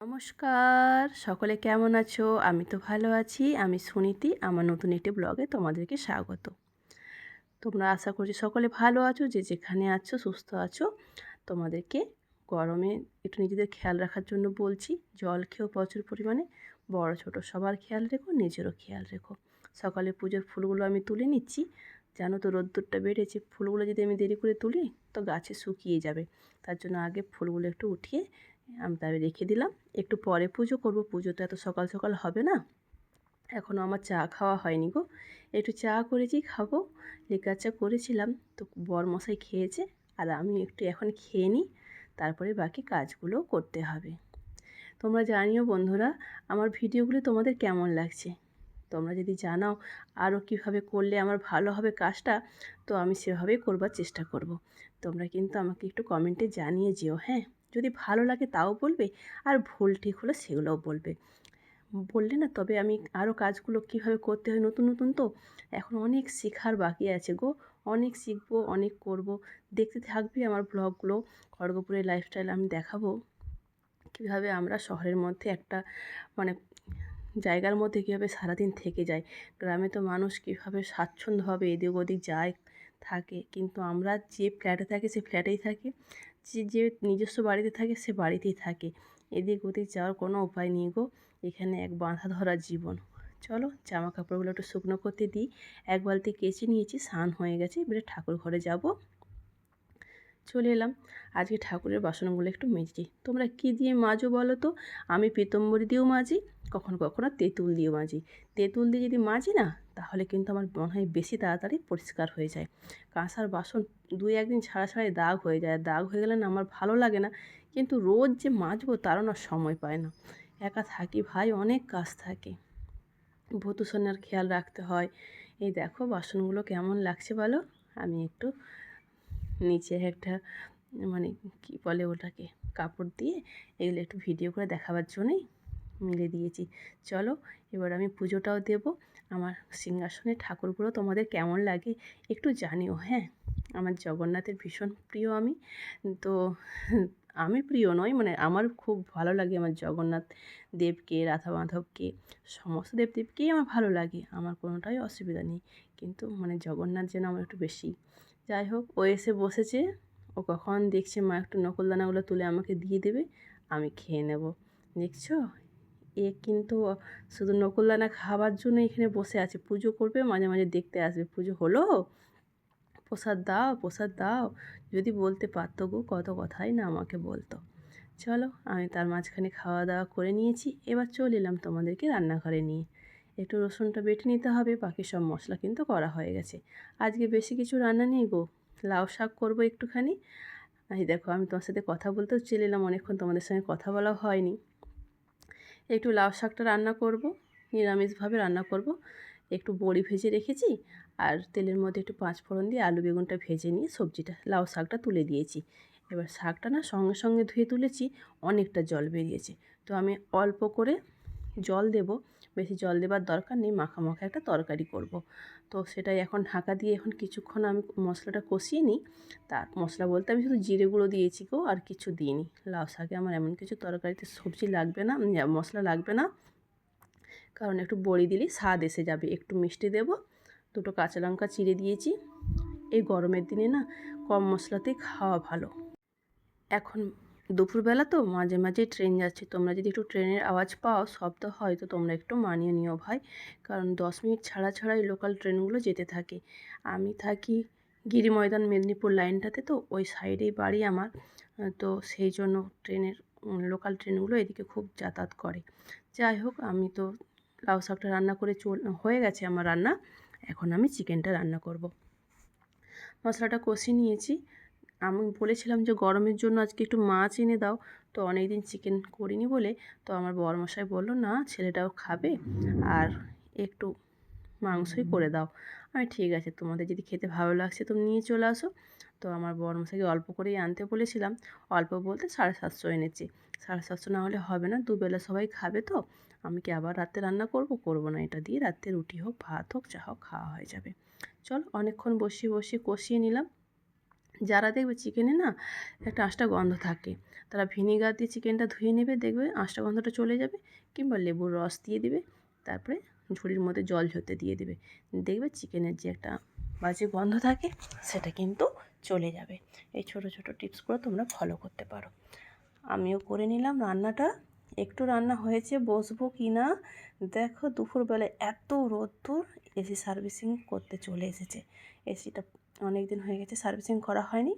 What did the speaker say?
নমস্কার, সকলে কেমন আছো? আমি তো ভালো আছি। আমি সুনীতি, আমার নতুন একটি ব্লগে তোমাদেরকে স্বাগত। তোমরা আশা করছি সকলে ভালো আছো, যে যেখানে আছো, সুস্থ আছো। তোমাদেরকে গরমে একটু নিজেদের খেয়াল রাখার জন্য বলছি, জল খেয়েও প্রচুর পরিমাণে বড়, ছোট সবার খেয়াল রেখো, নিজেরও খেয়াল রেখো। সকালে পুজোর ফুলগুলো আমি তুলে নিচ্ছি। জানো তো, রোদ্দুরটা বেড়েছে, ফুলগুলো যদি আমি দেরি করে তুলি, তো গাছে শুকিয়ে যাবে। তার জন্য আগে ফুলগুলো একটু উঠিয়ে আমি তবে রেখে দিলাম। একটু পরে পুজো করব। পুজো তো এত সকাল সকাল হবে না। এখনও আমার চা খাওয়া হয়নি গো। একটু চা করেছি, খাব। লিকার চা করেছিলাম। তো বর মশাই খেয়েছে। আর আমি একটু এখন খেয়ে নিই। তারপরে বাকি কাজগুলো করতে হবে। তোমরা জানিও বন্ধুরা, আমার ভিডিওগুলো তোমাদের কেমন লাগছে? তোমরা যদি জানাও আরও কীভাবে করলে আমার ভালো হবে কাজটা, তো আমি সেভাবেই করবার চেষ্টা করব। তোমরা কিন্তু আমাকে একটু কমেন্টে জানিয়ে যেও হ্যাঁ? যদি ভালো লাগে তাও বলবে, আর ভুল ঠিক হলে সেগুলোও বলবে। বললে না, তবে আমি আরও কাজগুলো কীভাবে করতে হয় নতুন নতুন তো? এখন অনেক শেখার বাকি আছে গো। অনেক শিখব, অনেক করব। দেখতে থাকবি আমার ব্লগগুলো। খড়গপুরের লাইফস্টাইল আমি দেখাবো। কীভাবে আমরা শহরের মধ্যে একটা মানে জায়গার মধ্যে কীভাবে সারাদিন থেকে যায় গ্রামে তো মানুষ কীভাবে স্বাচ্ছন্দ্যভাবে এদিক ওদিক যায়, থাকে। কিন্তু আমরা যে ফ্ল্যাটে থাকি, সে ফ্ল্যাটেই থাকি। যে যে নিজস্ব বাড়িতে থাকে, সে বাড়িতেই থাকে। এদিক ওদিক যাওয়ার কোনো উপায় নেই গো। এখানে এক বাঁধা ধরা জীবন। চলো জামা কাপড়গুলো একটু শুকনো করতে দিই। এক বালতি কেচে নিয়েছি, স্নান হয়ে গেছে। এবারে ঠাকুর ঘরে যাব। চলে এলাম। আজকে ঠাকুরের বাসনগুলো একটু মেজে তোমরা কী দিয়ে মাজো বলো তো? আমি পিতম্বরি দিয়েও মাজি, কখনো কখনো তেঁতুল দিয়েও মাজি। তেঁতুল দিয়ে যদি মাজি না, তাহলে কিন্তু আমার মনে হয় বেশি তাড়াতাড়ি পরিষ্কার হয়ে যায়। কাঁসার বাসন দুই একদিন ছাড়া ছাড়াই দাগ হয়ে যায়। দাগ হয়ে গেলে না আমার ভালো লাগে না। কিন্তু রোজ যে মাজবো তারও না সময় পায় না। একা থাকি ভাই, অনেক কাজ থাকে। ভূতুসনের খেয়াল রাখতে হয়। এই দেখো বাসনগুলো কেমন লাগছে বলো? আমি একটু নিচে একটা মানে কি বলে ওটাকে, কাপড় দিয়ে এগুলো একটু ভিডিও করে দেখাবার জন্যই মিলে দিয়েছি। চলো, এবার আমি পুজোটাও দেব। আমার সিংহাসনে ঠাকুরগুলো তোমাদের কেমন লাগে একটু জানিও হ্যাঁ? আমার জগন্নাথের ভীষণ প্রিয় আমি। তো আমি প্রিয় নয় মানে আমার খুব ভালো লাগে আমার জগন্নাথ দেবকে রাধা মাধবকে সমস্ত দেবদেবকেই আমার ভালো লাগে, আমার কোনোটাই অসুবিধা নেই। কিন্তু মানে জগন্নাথ যেন আমার একটু বেশি যাই হোক, ও এসে বসেছে। ও কখন দেখছে মা একটু নকলদানাগুলো তুলে আমাকে দিয়ে দেবে, আমি খেয়ে নেব। দেখছ? এ কিন্তু শুধু নকুলদানা খাওয়ার জন্য এখানে বসে আছে। পুজো করবে, মাঝে মাঝে দেখতে আসবে। পুজো হলো? প্রসাদ দাও প্রসাদ দাও। যদি বলতে পারতো গো, কত কথাই না আমাকে বলতো। চলো, আমি তার মাঝখানে খাওয়া দাওয়া করে নিয়েছি। এবার চলে এলাম তোমাদেরকে রান্নাঘরে নিয়ে। একটু রসুনটা বেটে নিতে হবে, বাকি সব মশলা কিন্তু করা হয়ে গেছে। আজকে বেশি কিছু রান্না নেই গো, লাউ শাক করব একটুখানি। এই দেখো, আমি তোমার সাথে কথা বলতেও চলে এলাম, অনেকক্ষণ তোমাদের সঙ্গে কথা বলা হয়নি। একটু লাউ শাকটা রান্না করব, নিরামিষভাবে রান্না করব। একটু বড়ি ভেজে রেখেছি, আর তেলের মধ্যে একটু পাঁচ ফোড়ন দিয়ে আলু বেগুনটা ভেজে নিয়ে সবজিটা, লাউ শাকটা তুলে দিয়েছি। এবার শাকটা না সঙ্গে সঙ্গে ধুয়ে তুলেছি, অনেকটা জল বেরিয়েছে। তো আমি অল্প করে জল দেব বেশি জল দেবার দরকার নেই, মাখা মাখা একটা তরকারি করব। তো সেটাই এখন ঢাকা দিয়ে এখন কিছুক্ষণ আমি মশলাটা কষিয়ে নিই। তার মশলা বলতে আমি শুধু জিরে গুঁড়ো দিয়েছি গো, আর কিছু দিইনি। লাউ শাকে আমার এমন কিছু তরকারিতে সবজি লাগবে না, মশলা লাগবে না। কারণ একটু বড়ি দিলেই স্বাদ এসে যাবে। একটু মিষ্টি দেব, দুটো কাঁচা লঙ্কা চিড়ে দিয়েছি। এই গরমের দিনে না কম মশলাতেই খাওয়া ভালো। এখন দুপুরবেলা তো মাঝে মাঝে ট্রেন যাচ্ছে। তোমরা যদি একটু ট্রেনের আওয়াজ পাও শব্দ হয়, তো তোমরা একটু মানিয়ে নিও ভাই। কারণ দশ মিনিট ছাড়া ছাড়াই লোকাল ট্রেনগুলো যেতে থাকে। আমি থাকি গিরি ময়দান মেদিনীপুর লাইনটাতে তো ওই সাইডেই বাড়ি আমার। তো সেই জন্য ট্রেনের লোকাল ট্রেনগুলো এদিকে খুব যাতায়াত করে। যাই হোক, আমি তো লাউ শাকটা রান্না করে চল, হয়ে গেছে আমার রান্না। এখন আমি চিকেনটা রান্না করব। মশলাটা কষিয়ে নিয়েছি। আমি বলেছিলাম যে গরমের জন্য আজকে একটু মাছ এনে দাও। তো অনেক দিন চিকেন করিনি বলে, তো আমার বরমশাই বলল, না, ছেলেটাও খাবে আর একটু মাংসই করে দাও। আমি ঠিক আছে, তোমাদের যদি খেতে ভালো লাগছে তো নিয়ে চলে আসো। তো আমার বরমশাইকে অল্প করেই আনতে বলেছিলাম, অল্প বলতে সাড়ে সাতশো এনেছি। সাড়ে সাতশো না হলে হবে না, দুবেলা সবাই খাবে তো। আমি কি আবার রাতে রান্না করব? করব না, এটা দিয়ে রাতে রুটি হোক, ভাত হোক চা হোক, খাওয়া হয়ে যাবে। চল, অনেকক্ষণ বসিয়ে বসিয়ে কষিয়ে নিলাম। যারা দেখবে চিকেনে না একটা আঁশটা গন্ধ থাকে, তারা ভিনিগার দিয়ে চিকেনটা ধুয়ে নেবে, দেখবে আঁশটা গন্ধটা চলে যাবে কিংবা লেবুর রস দিয়ে দিবে, তারপরে ঝুড়ির মধ্যে জল ঝরতে দিয়ে দেবে। দেখবে চিকেনের যে একটা বাজে গন্ধ থাকে, সেটা কিন্তু চলে যাবে। এই ছোট ছোট টিপসগুলো তোমরা ফলো করতে পারো। আমিও করে নিলাম রান্নাটা। একটু রান্না হয়েছে, বসবো কি না দেখো, দুপুরবেলায় এত রোদ্দুর এসি সার্ভিসিং করতে চলে এসেছে। এসিটা অনেক দিন হয়ে গেছে সার্ভিসিং করা হয়নি।